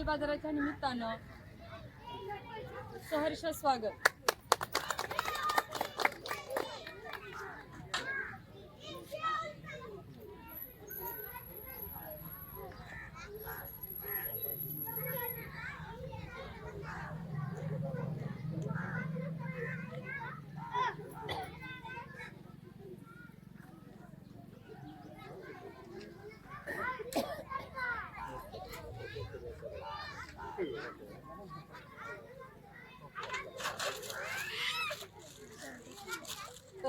माल बाजाराच्या निमित्तानं सहर्ष स्वागत.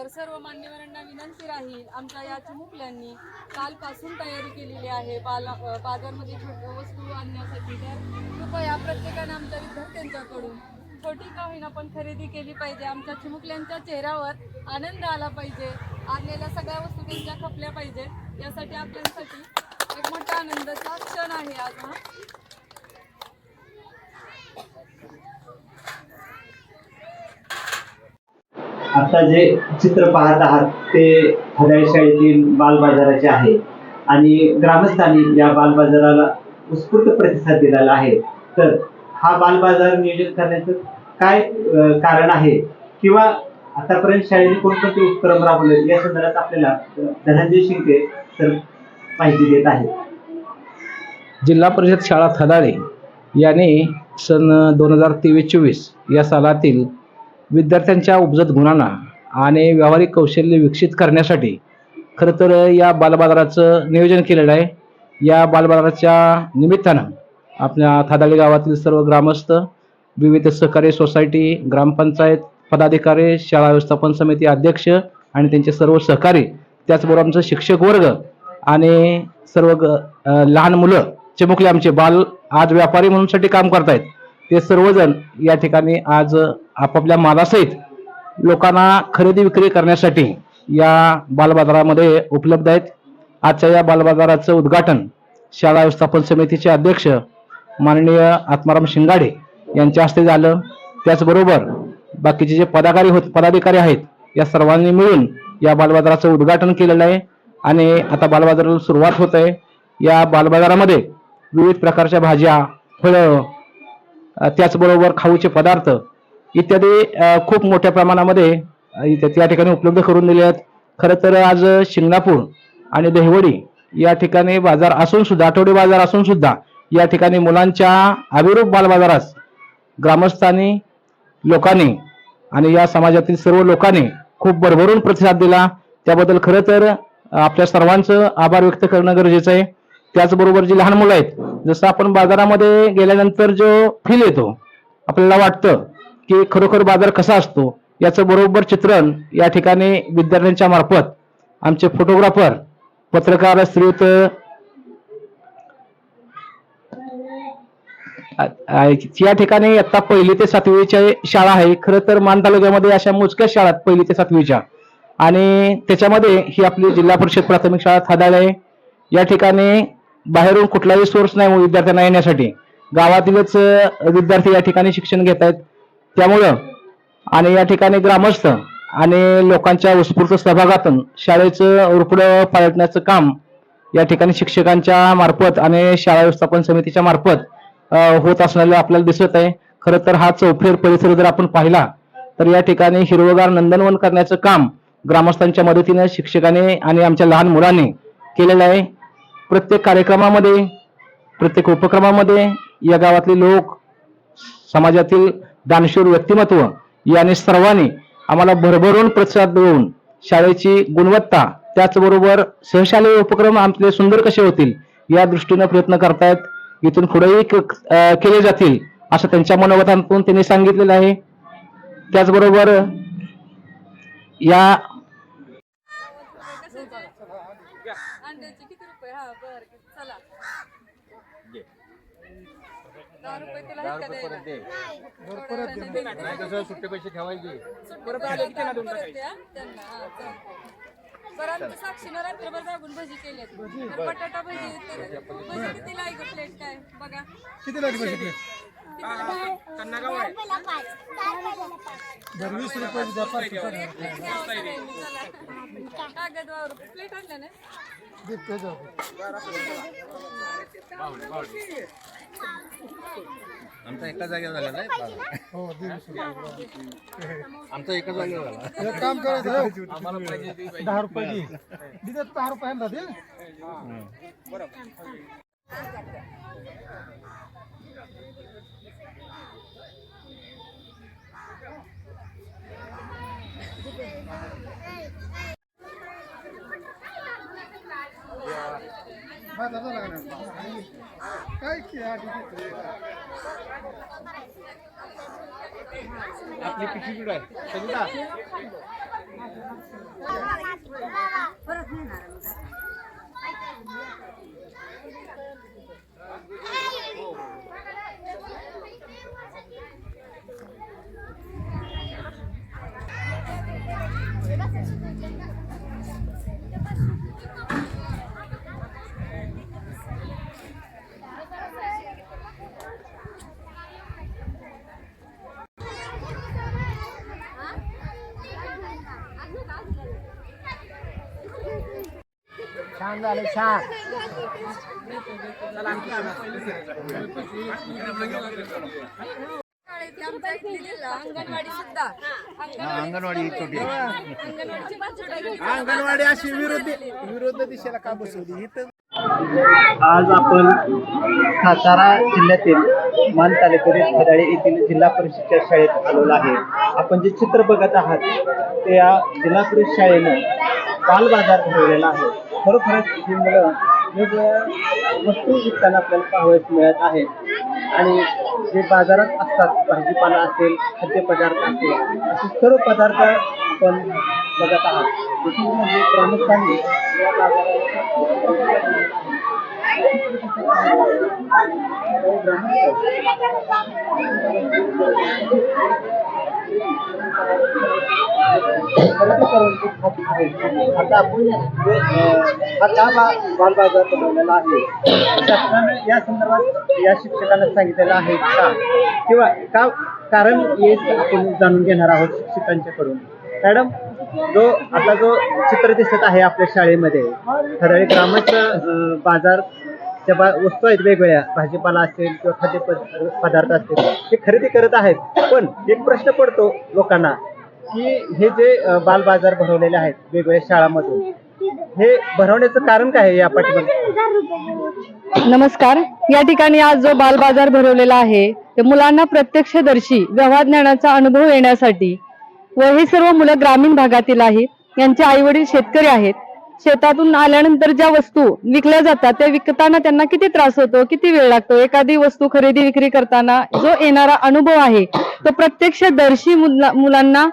तर सर्व मान्यवरांना विनंती राहील आमच्या या चिमुकल्यांनी कालपासून तयारी केलेली आहे. बाला बाजारमध्ये छोट्या वस्तू आणण्यासाठी. तर कृपया प्रत्येकाने आमच्या विद्यार्थ्यांच्याकडून छोटी का होईना पण खरेदी केली पाहिजे. आमच्या चिमुकल्यांच्या चेहऱ्यावर आनंद आला पाहिजे. आणलेल्या सगळ्या वस्तू त्यांच्या खपल्या पाहिजे. यासाठी आपल्यासाठी एक मोठा आनंदाचा क्षण आहे आज हा. आता जे चित्र पाहत आहात ते हृदय शाळेतील बालबाजाराचे आहे. आणि ग्रामस्थांनी या बालबाजाराला उत्स्फूर्त प्रतिसाद दिलेला आहे. तर हा बालबाजार नियोजन करण्याचं काय कारण आहे? किंवा आतापर्यंत शाळेने कोणकोणते उपक्रम राबवले या संदर्भात आपल्याला धनंजय शिंदे सर माहिती देत आहेत. जिल्हा परिषद शाळा थदाळे याने सन दोन हजार तेवीस चोवीस या सालातील विद्यार्थ्यांच्या उपजत गुणांना आणि व्यावहारिक कौशल्य विकसित करण्यासाठी खरं तर या बालबाजाराचं नियोजन केलेलं आहे. या बालबाजाराच्या निमित्तानं आपल्या थादाळी गावातील सर्व ग्रामस्थ विविध सहकारी सोसायटी ग्रामपंचायत पदाधिकारी शाळा व्यवस्थापन समिती अध्यक्ष आणि त्यांचे सर्व सहकारी त्याचबरोबर आमचं शिक्षक वर्ग आणि सर्व ग लहान मुलं चिमुकले आमचे बाल आज व्यापारी म्हणूनसाठी काम करतायत. ते सर्वजण या ठिकाणी आज आपापल्या मालासहित लोकांना खरेदी विक्री करण्यासाठी या बालबाजारामध्ये उपलब्ध आहेत. आजच्या या बालबाजाराचं उद्घाटन शाळा व्यवस्थापन समितीचे अध्यक्ष माननीय आत्माराम शिंगाडे यांच्या हस्ते झालं. त्याचबरोबर बाकीचे जे पदाधिकारी होत पदाधिकारी आहेत या सर्वांनी मिळून या बालबाजाराचं उद्घाटन केलेलं आहे. आणि आता बालबाजाराला सुरुवात होत आहे. या बालबाजारामध्ये विविध प्रकारच्या भाज्या फळं त्याचबरोबर खाऊचे पदार्थ इत्यादी खूप मोठ्या प्रमाणामध्ये या इथे ठिकाणी उपलब्ध करून दिले आहेत. खरं तर आज शिंगणापूर आणि दहिवडी या ठिकाणी बाजार असून सुद्धा आठवडे बाजार असून सुद्धा या ठिकाणी मुलांच्या अभिरूप बालबाजारास ग्रामस्थांनी लोकांनी आणि या समाजातील सर्व लोकांनी खूप भरभरून प्रतिसाद दिला. त्याबद्दल खरं तर आपल्या सर्वांचं आभार व्यक्त करणं गरजेचं आहे. त्याचबरोबर जी लहान मुलं आहेत जसं आपण बाजारामध्ये गेल्यानंतर जो फील येतो आपल्याला वाटतं की खरोखर बाजार कसा असतो याचं बरोबर चित्रण या ठिकाणी विद्यार्थ्यांच्या मार्फत आमचे फोटोग्राफर पत्रकार श्रीयुत या ठिकाणी आता पहिली ते सातवीच्या शाळा आहे. खरं तर मान तालुक्यामध्ये अशा मोजक्या शाळा आहेत पहिली ते सातवीच्या. आणि त्याच्यामध्ये ही आपली जिल्हा परिषद प्राथमिक शाळा थादाळ आहे. या ठिकाणी बाहेरून कुठलाही सोर्स नाही विद्यार्थ्यांना येण्यासाठी. गावातीलच विद्यार्थी या ठिकाणी शिक्षण घेत आहेत. त्यामुळं आणि या ठिकाणी ग्रामस्थ आणि लोकांच्या उत्स्फूर्त सहभागातून शाळेचं रुपडं पालटण्याचं काम या ठिकाणी शिक्षकांच्या मार्फत आणि शाळा व्यवस्थापन समितीच्या मार्फत होत असणारे आपल्याला दिसत आहे. खरं तर हा चौफेर परिसर जर आपण पाहिला तर या ठिकाणी हिरवगार नंदनवन करण्याचं काम ग्रामस्थांच्या मदतीने शिक्षकांनी आणि आमच्या लहान मुलांनी केलेलं आहे. प्रत्येक कार्यक्रमामध्ये प्रत्येक उपक्रमामध्ये या गावातले लोक समाजातील दानशूर व्यक्तिमत्व याने सर्वांनी आम्हाला भरभरून प्रतिसाद देऊन शाळेची गुणवत्ता त्याचबरोबर सहशालेय उपक्रम आमचे सुंदर कसे होतील या दृष्टीनं प्रयत्न करतायत. इथून पुढेही क- केले जातील असं त्यांच्या मनोगतांतून त्यांनी सांगितलेलं आहे. त्याचबरोबर या अंड्याचे किती रुपये हा बर चला दहा रुपये तुला आहेत का द्यायला? थोड्या वेळाने सुट्टे पैसे ठेवायचे. सुट्टी परत आले की परत त्यांना आमच्या साक्षीनं रात्रभर जागून भजी केल्यात तर बटाटा भजी तर भजी कितीला आहे गं प्लेट काय? बघा. किती लागली पैसे वीस रुपये प्लेट ना आमचा एका जागेवर झाला नाही हो दीडशे रुपये आमचा एका जागेवर झाला. एक काम करायचं दहा रुपये घे दिले दहा रुपये यांना दे. का नाही? काय की आधी छान झालं छान. अंगणवाडी सुद्धा अंगणवाडी छोटी अंगणवाडी अशी विरोध विरोध दिशेला का बसवली? इथं आज आपण सातारा जिल्ह्यातील मान तालुक्यातील खदाळे येथील जिल्हा परिषदच्या शाळेत आलेलो आहे. आपण जे चित्र बघत आहात ते या जिल्हा परिषद शाळेनं बाल बाजार भरवलेला आहे. खरोखरच ही मुलं वेगवेगळ्या वस्तू विकताना आपल्याला पाहावयास मिळत आहेत. आणि जे बाजारात असतात भाजीपाला असेल खाद्यपदार्थ असेल असे सर्व पदार्थ आपण बघत आहात. विशेष म्हणजे प्रामुख्याने या आता आपण हा का बाल बाजार बनवलेला आहे शासनानं या संदर्भात या शिक्षकांना सांगितलेलं आहे का किंवा का कारण हेच आपण जाणून घेणार आहोत शिक्षकांच्याकडून मॅडम जो आता जो चित्र दिसत आहे आपल्या शाळेमध्ये ठराविक ग्रामाचं बाजार त्या बा वस्तू आहेत वेगवेगळ्या. भाजीपाला असेल किंवा खाद्य पदार्थ असतील ते खरेदी करत आहेत. पण एक प्रश्न पडतो लोकांना की हे जे बालबाजार बाल बाजार भरवलेले आहेत वेगवेगळ्या शाळांमधून हे भरवण्याचं कारण काय आहे या पाठीमागे? नमस्कार. या ठिकाणी आज जो बाल बाजार भरवलेला आहे ते मुलांना प्रत्यक्षदर्शी व्यवहार ज्ञानाचा अनुभव येण्यासाठी व हे सर्व मुलं ग्रामीण भागातील आहेत यांचे आई वडील शेतकरी आहेत शेतातून आल्यानंतर ज्या वस्तू विकल्या जातात त्या विकताना त्यांना किती त्रास होतो किती वेळ लागतो? एखादी वस्तू खरेदी विक्री करताना जो येणारा अनुभव आहे तो प्रत्यक्षदर्शी मुला- मुलांना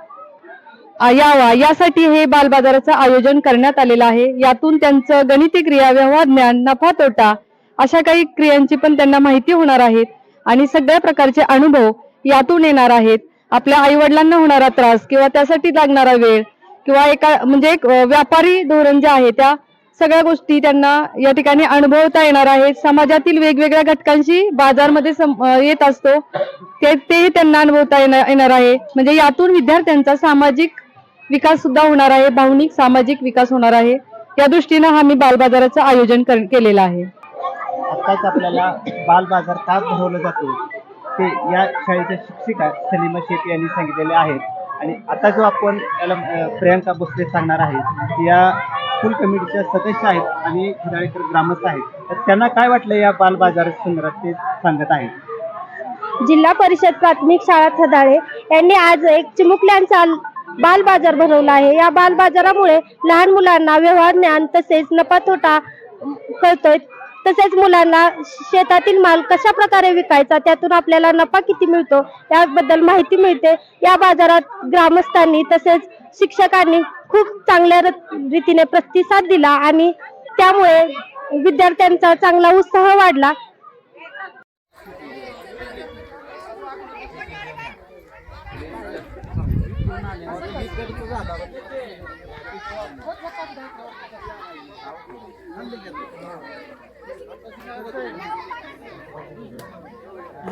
यावा. यासाठी हे बालबाजाराचं आयोजन करण्यात आलेलं आहे. यातून त्यांचं गणिती क्रिया व्यवहार ज्ञान नफा तोटा अशा काही क्रियांची पण त्यांना माहिती होणार आहेत आणि सगळ्या प्रकारचे अनुभव यातून येणार आहेत. आपल्या आई वडिलांना होणारा त्रास किंवा त्यासाठी लागणारा वेळ किंवा एका म्हणजे एक व्यापारी धोरण जे आहे त्या सगळ्या गोष्टी त्यांना या ठिकाणी अनुभवता येणार आहेत. समाजातील वेगवेगळ्या घटकांशी बाजारमध्ये सम- येत असतो ते तेही त्यांना अनुभवता येणार आहे. म्हणजे यातून विद्यार्थ्यांचा सामाजिक विकास सुद्धा होणार आहे भावनिक सामाजिक विकास होणार आहे. या दृष्टीनं हा मी बालबाजाराचं आयोजन केलेलं आहे. आताच आपल्याला बालबाजार का भरवला जातो ते या शाळेच्या शिक्षिका सलीमा शेख यांनी सांगितलेले आहेत. आणि आता जो आपण याला प्रियांका भोसले सांगणार आहे या स्कूल कमिटीच्या सदस्य आहेत आणि खिदाळेकर ग्रामस्थ आहेत. तर त्यांना काय वाटलं या बाल बाजार संदर्भात ते सांगत आहेत? जिल्हा परिषद प्राथमिक शाळा थदाळे यांनी आज एक चिमुकल्यांचा बाल बाजार भरवला आहे. या बाल बाजारामुळे लहान मुलांना व्यवहार ज्ञान तसेच नफा तोटा कळतोय. तसेच मुलांना शेतातील माल कशा प्रकारे विकायचा त्यातून आपल्याला नफा किती मिळतो याबद्दल माहिती मिळते. या बाजारात ग्रामस्थांनी तसेच शिक्षकांनी खूप चांगल्या रीतीने प्रतिसाद दिला आणि त्यामुळे विद्यार्थ्यांचा चांगला उत्साह वाढला.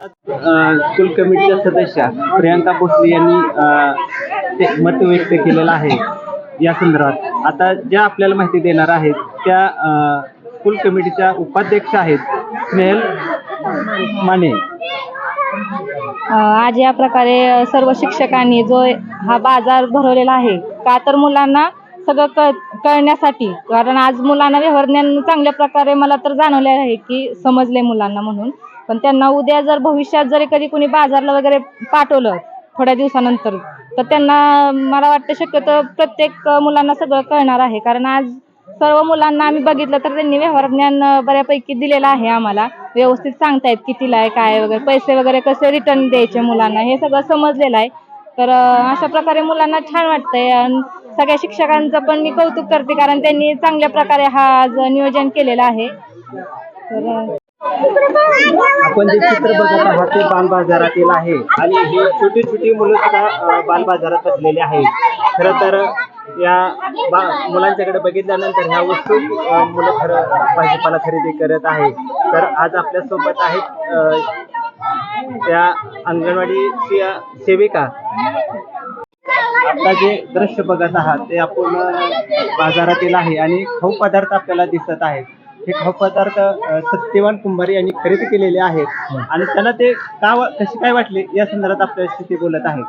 स्कूल कमिटीच्या सदस्या प्रियांका भोसले यांनी ते मत व्यक्त केलेलं आहे. या संदर्भात आता ज्या आपल्याला माहिती देणार आहेत त्या स्कूल कमिटीच्या उपाध्यक्ष आहेत स्नेहल माने. आज या प्रकारे सर्व शिक्षकांनी जो हा बाजार भरवलेला आहे का तर मुलांना सगळं कळण्यासाठी कारण आज मुलांना व्यवहार ज्ञान चांगल्या प्रकारे मला तर जाणवले आहे की समजले मुलांना म्हणून. पण त्यांना उद्या जर भविष्यात जरी कधी कोणी बाजारला वगैरे पाठवलं थोड्या दिवसानंतर तर त्यांना मला वाटतं शक्यतो प्रत्येक मुलांना सगळं कळणार आहे. कारण आज सर्व मुलांना आम्ही बघितलं तर त्यांनी व्यवहार ज्ञान बऱ्यापैकी दिलेलं आहे आम्हाला. व्यवस्थित सांगतायत कितीला आहे काय वगैरे पैसे वगैरे कसे रिटर्न द्यायचे मुलांना हे सगळं समजलेलं आहे. तर अशा प्रकारे मुलांना छान वाटतंय. आणि सगळ्या शिक्षकांचं पण मी कौतुक करते कारण त्यांनी चांगल्या प्रकारे हा आज नियोजन केलेलं आहे. तर आपण जे चित्र बघत आहात ते बालबाजारातील आहे. आणि ही छोटी छोटी मुलं सुद्धा अ, बालबाजारात बसलेली आहेत. खरं तर या बा मुलांच्याकडे बघितल्यानंतर ह्या वस्तू मुलं खरं भाजीपाला खरेदी करत आहे तर आज आपल्यासोबत आहेत त्या अंगणवाडी सेविका. आता जे दृश्य बघत आहात ते आपण बाजारातील आहे आणि खाऊ पदार्थ आपल्याला दिसत आहेत. हे खाऊ पदार्थ अ, सत्यवान कुंभारी यांनी खरेदी केलेले आहेत. आणि त्यांना ते का वा- कसे काय वाटले या संदर्भात आपल्याशी ते बोलत आहेत?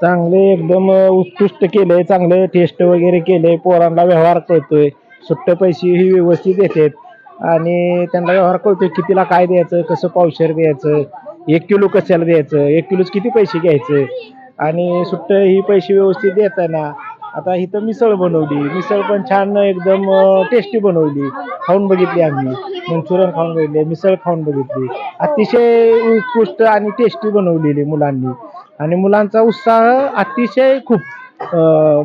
चांगले एकदम उत्कृष्ट केले चांगले टेस्ट वगैरे केले पोरांना व्यवहार कळतोय सुट्ट पैसे ही व्यवस्थित देतात. आणि त्यांना व्यवहार कळतोय कितीला काय द्यायचं कसं पावशेर द्यायचं एक किलो कशाला द्यायचं एक किलोच किती पैसे घ्यायचे? आणि सुट्ट ही पैसे व्यवस्थित देताना आता इथं मिसळ बनवली. मिसळ पण छान एकदम टेस्टी बनवली. खाऊन बघितली आम्ही. मंचुरियन खाऊन बघितले मिसळ खाऊन बघितली. अतिशय उत्कृष्ट आणि टेस्टी बनवलेली मुलांनी. आणि मुलांचा उत्साह अतिशय खूप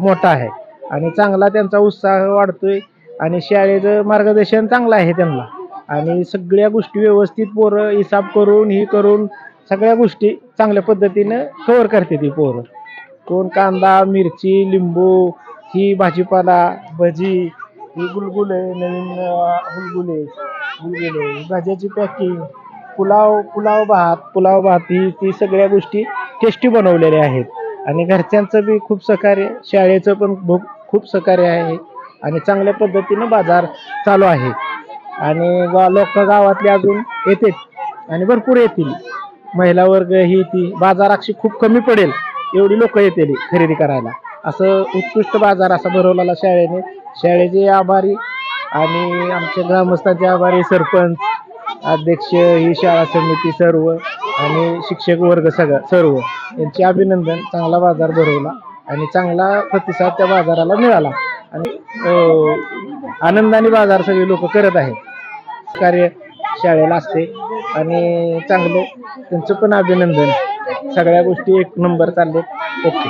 मोठा आहे. आणि चांगला त्यांचा उत्साह वाढतोय. आणि शाळेचं मार्गदर्शन चांगलं आहे त्यांना. आणि सगळ्या गोष्टी व्यवस्थित पोरं हिसाब करून ही करून सगळ्या गोष्टी चांगल्या पद्धतीनं कव्हर करते ती पोरं. कोण कांदा मिरची लिंबू ही भाजीपाला भजी ही गुलगुले नवीन गुलगुले गुलगुले भाज्याची पॅकिंग पुलाव पुलाव भात पुलाव भात ही ती सगळ्या गोष्टी टेस्टी बनवलेल्या आहेत. आणि घरच्यांचं बी खूप सहकार्य शाळेचं पण खूप सहकार्य आहे आणि चांगल्या पद्धतीनं बाजार चालू आहे. आणि गा लोक गावातले अजून येतात आणि भरपूर येतील. महिला वर्ग ही ती बाजार खूप कमी पडेल. एवढी लोक येतील खरेदी करायला. असं उत्कृष्ट बाजार असा भरवलेला शाळेने. शाळेचे आभारी आणि आमच्या ग्रामस्थांचे आभारी सरपंच अध्यक्ष ही शाळा समिती सर्व आणि शिक्षक वर्ग सगळं सर्व यांचे अभिनंदन. चांगला बाजार भरवला आणि चांगला प्रतिसाद त्या बाजाराला मिळाला. आणि आनंदाने बाजार सगळे लोक करत आहेत. कार्य शाळेला असते आणि चांगलं त्यांचं पण अभिनंदन. सगळ्या गोष्टी एक नंबर चालले ओके.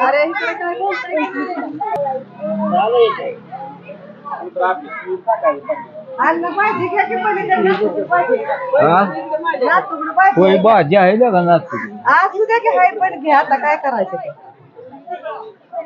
अरे? होय भाजी आहे का नागपुरी आज उद्या की हाय पण घ्या आता काय करायचं?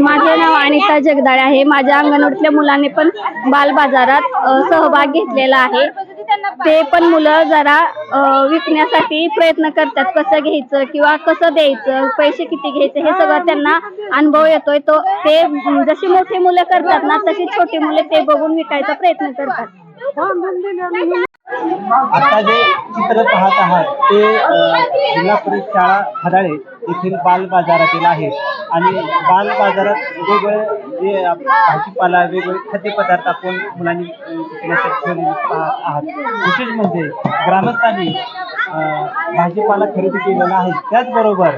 माझे नाव अनिता जगदाळे आहे. माझ्या अंगणवाडीतल्या मुलांनी पण बाल बाजारात सहभाग घेतलेला आहे. ते पण मुलं जरा विकण्यासाठी प्रयत्न करतात कसं घ्यायचं किंवा कसं द्यायचं पैसे किती घ्यायचे हे सगळं त्यांना अनुभव येतोय. तो ते जशी मोठी मुलं करतात ना तशी छोटी मुले ते बघून विकायचा प्रयत्न करतात. आता जे चित्र पाहत आहात ते जिल्हा परिषद शाळा खदाळे येथील बाल बाजारातील आहे. आणि बाल बाजारात वेगवेगळे जे भाजीपाला वेगवेगळे खाद्यपदार्थ आपण मुलांनी आहात. विशेष म्हणजे ग्रामस्थांनी भाजीपाला खरेदी केलेला आहे. त्याचबरोबर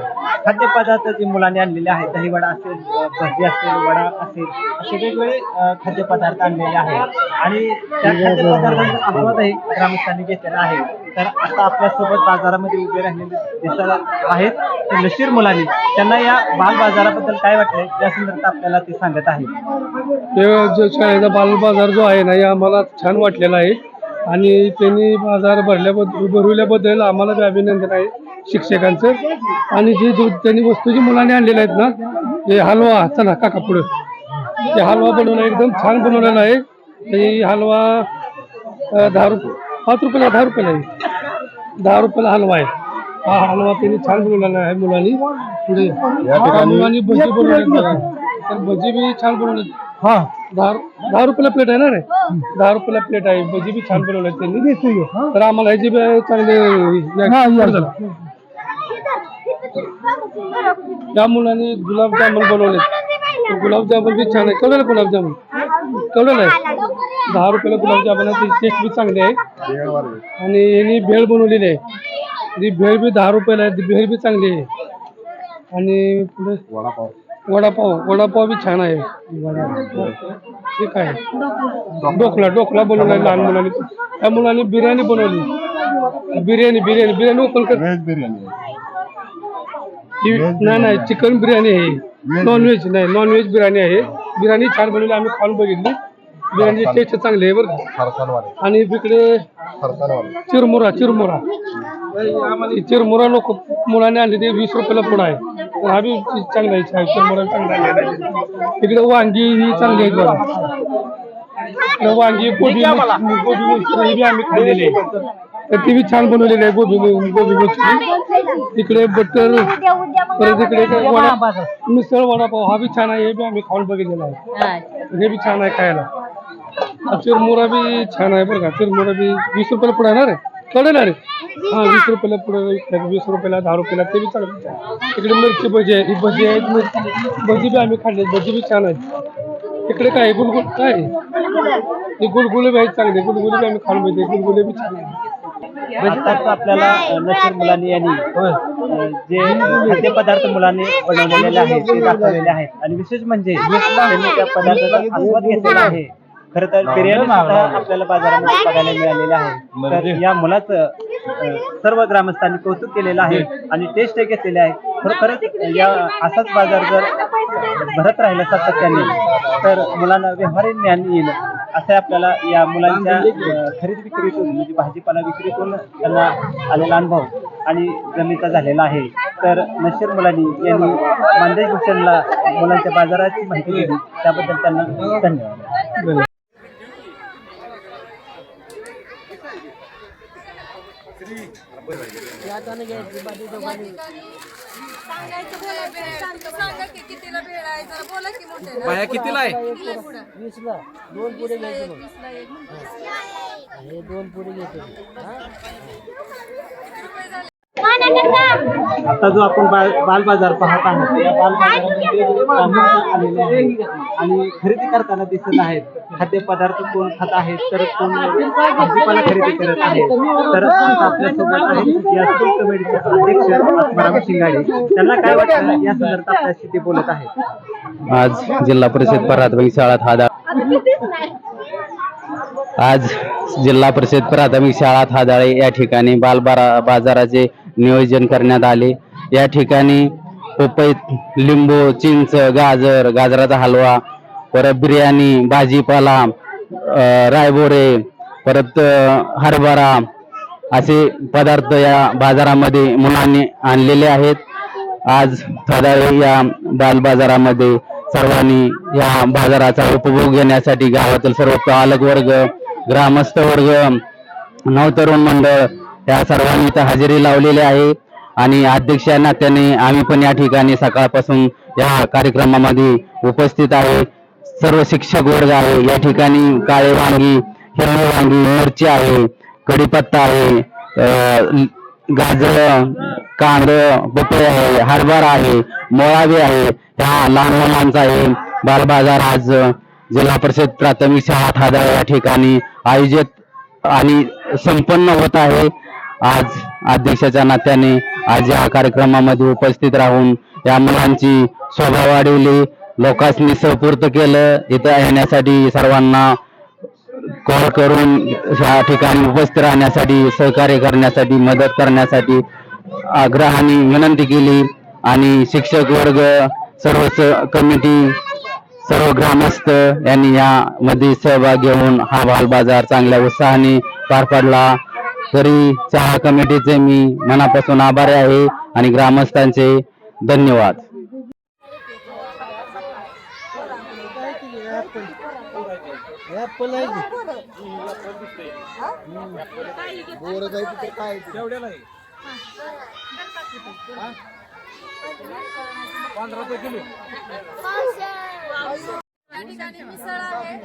खाद्यपदार्थ जे मुलांनी आणलेले आहेत. दहीवडा असेल भजी असेल वडा असेल असे वेगवेगळे खाद्यपदार्थ आणलेले आहेत. आणि त्या खाद्यपदार्थांचा आस्वादही ग्रामस्थांनी घेतलेला आहे. तर आता आपल्यासोबत बाजारामध्ये उभे राहिलेले दिसत आहेत. तर नशीर मुलांनी त्यांना या बाल बाजाराबद्दल काय वाटलंय या संदर्भात आपल्याला ते सांगत आहे हे जो शाळेचा बाल बाजार जो आहे ना हे आम्हाला छान वाटलेला आहे. आणि त्यांनी बाजार भरल्याबद्दल भरवल्याबद्दल आम्हाला अभिनंदन आहे. शिक्षकांचं. आणि जे जो त्यांनी वस्तू जी मुलांनी आणलेल्या आहेत ना हे हलवा चला काका पुढं. ते हलवा बनवला एकदम छान बनवलेला आहे. आणि हलवा दहा रुपये पाच रुपयाला दहा रुपयाला आहे. दहा रुपयाला हलवा आहे. हा हलवा त्यांनी छान बनवलेला आहे मुलांनी. पुढे हा, मुलांनी भजी बनवली. तर भजी बी छान बनवली हा. दहा दहा रुपयाला प्लेट आहे ना रे? दहा रुपयाला प्लेट आहे. भजी बी छान बनवले त्यांनी. तर आम्हाला ह्याची बी चांगले. त्या मुलांनी गुलाबजामुन बनवले. गुलाबजामुन बी छान आहे. कळलं गुलाबजामुन कळलं आहे दहा रुपयाला गुलाबजामुन टेस्ट बी चांगली आहे. आणि यांनी भेळ बनवलेली आहे. ती भेळ बी दहा रुपयाला आहे. ती भेळ बी चांगली आहे. आणि पुढे वडापाव. वडापाव वडापाव बी छान आहे. ठीक आहे काय? डोकला डोकला बनवला लहान मुलांनी. त्या मुलांनी बिर्याणी बनवली. बिर्याणी बिर्याणी. बिर्याणी ओपन कर. नाही नाही चिकन बिर्याणी आहे. नॉनव्हेज नाही नॉनव्हेज बिर्याणी आहे. बिर्याणी छान बनवली आम्ही खाऊन बघितली. बिर्याणी टेस्ट चांगली आहे बरं का. आणि इकडे चिरमुरा चिरमुरा. चिरमुरा लोक मुलांनी आणली ते वीस रुपयाला पुढा आहे. हा बी चांगला आहे चिरमुरा चांगला आहे. इकडे वांगी ही चांगली बघा इकडे वांगी गोबी गोबी मंचुरी ही बी आम्ही खाल्लेली आहे. तर ती बी छान बनवलेली आहे गोबी गोबी मंचुरी इकडे बटर परत इकडे मिसळ वडापाव हा बी छान आहे हे बी आम्ही खाऊन बघितलेला आहे. हे. बी छान आहे खायला. हा चिरमुरा बी छान आहे बरं का. चिरमुरा बी वीस रुपयाला पुढे आहे? ना रे कळलं ना रे? हा वीस रुपयाला पुढे वीस रुपयाला दहा रुपयाला ते बी चांगलं आहे. इकडे मिरची भजी आहे ही भजी मिरची भजी बी आम्ही खाल्ली भजी बी छान आहेत इकडे काय? गुलगुल काय? आहे? हे गुलगुले बी आहेत चांगले. गुलगुले बी आम्ही खाऊन बघितले. गुलगुले बी छान आहे आताच आपल्याला नशीर मुलांनी यांनी अ, जे खाद्यपदार्थ मुलांनी बनवलेले आहेत ते दाखवलेले आहेत. आणि विशेष म्हणजे त्यांनी त्या पदार्थाचा आस्वाद घेतलेला आहे. खरं तर बिर्याणी सुद्धा आपल्याला बाजारामध्ये बघायला मिळालेली आहे. तर या मुलाचं सर्व ग्रामस्थांनी कौतुक केलेलं आहे आणि टेस्ट घेतलेले आहे खरोखरच या असाच बाजार जर भरत राहिला सातत्याने तर मुलांना व्यवहारी ज्ञान येईल. असं आपल्याला या मुलांच्या खरेदी विक्रीतून म्हणजे भाजीपाला विक्रीतून त्यांना आलेला अनुभव आणि जमिनीचा झालेला आहे. तर नशीर मुलांनी यांनी मानदेश भूषणला मुलांच्या बाजाराची माहिती दिली. त्याबद्दल त्यांना धन्यवाद. सांगायचं बोला भेळ सांगा की कितीला भेळ आहे? जरा बोला की मोठे बाया कितीला आहे वीसला दोन पुढे घ्यायचे वीसला एक. म्हणतो. हे दोन पुढे घेतो. किती रुपये झाले. आता जो आपण बाल बाजार पाहत आहोत या बाल बाजारामध्ये आणि खरेदी करताना दिसत आहेत खाद्यपदार्थ कोण खात आहेत तर कोण भाजीपाला खरेदी करत आहे तर आपल्यासोबत आहेत या स्कूल कमिटीचे अध्यक्ष आत्माराम शिंगाडे. त्यांना काय वाटतं या संदर्भात आपल्याशी ते बोलत आहेत? आज जिल्हा परिषद प्राथमिक शाळा हा आज जिल्हा परिषद प्राथमिक शाळा हादाळे या ठिकाणी बालबारा बाजाराचे नियोजन करण्यात आले. या ठिकाणी पपई लिंबू चिंच गाजर गाजराचा हलवा परत बिर्याणी भाजीपाला रायबोरे परत हरभरा असे पदार्थ या बाजारामध्ये मुलांनी आणलेले आहेत. आज थोडावेळ या बाल बाजारामध्ये सर्वांनी या बाजाराचा उपभोग घेण्यासाठी गावातील सर्व पालक वर्ग ग्रामस्थ वर्ग नवतरुण मंडळ त्या सर्वांनी इथं हजेरी लावलेली आहे. आणि अध्यक्ष या नात्याने आम्ही पण या ठिकाणी सकाळपासून या कार्यक्रमामध्ये उपस्थित आहे. सर्व शिक्षक वर्ग आहे. या ठिकाणी काळे वांगी हिरवी वांगी मिरची आहे कढीपत्ता आहे गाजर कांद पपई आहे हरभरा आहे मुळावे आहे. ह्या लहान मुलांचा आहे बालबाजार आज जिल्हा परिषद प्राथमिक शाळा ठादा या ठिकाणी आयोजित आणि संपन्न होत आहे. आज अध्यक्षाच्या नात्याने आज या कार्यक्रमामध्ये उपस्थित राहून या मुलांची शोभा वाढवली. लोकांनी सपूर्त केलं. इथं येण्यासाठी सर्वांना कॉल करून या ठिकाणी उपस्थित राहण्यासाठी सहकार्य करण्यासाठी मदत करण्यासाठी आग्रहाने विनंती केली. आणि शिक्षक वर्ग सर्व कमिटी सर्व ग्रामस्थ यांनी यामध्ये सहभाग घेऊन हा बाल बाजार चांगल्या उत्साहाने पार पडला. तरी चहा कमिटीचे मी मनापासून आभारी आहे आणि ग्रामस्थांचे धन्यवाद. या ठिकाणी मिसळ आहे.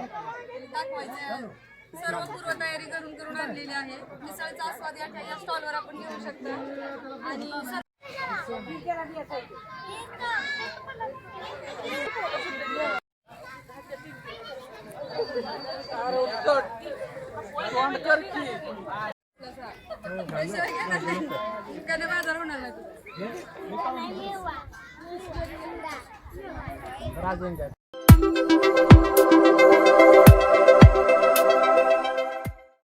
सर्व पूर्व तयारी करून करून आणलेली आहे. मिसळचा आस्वाद या या स्टॉलवर आपण घेऊ शकतो. आणि सर्व पैसे घेणार नाही कधी बाजार होणार नाही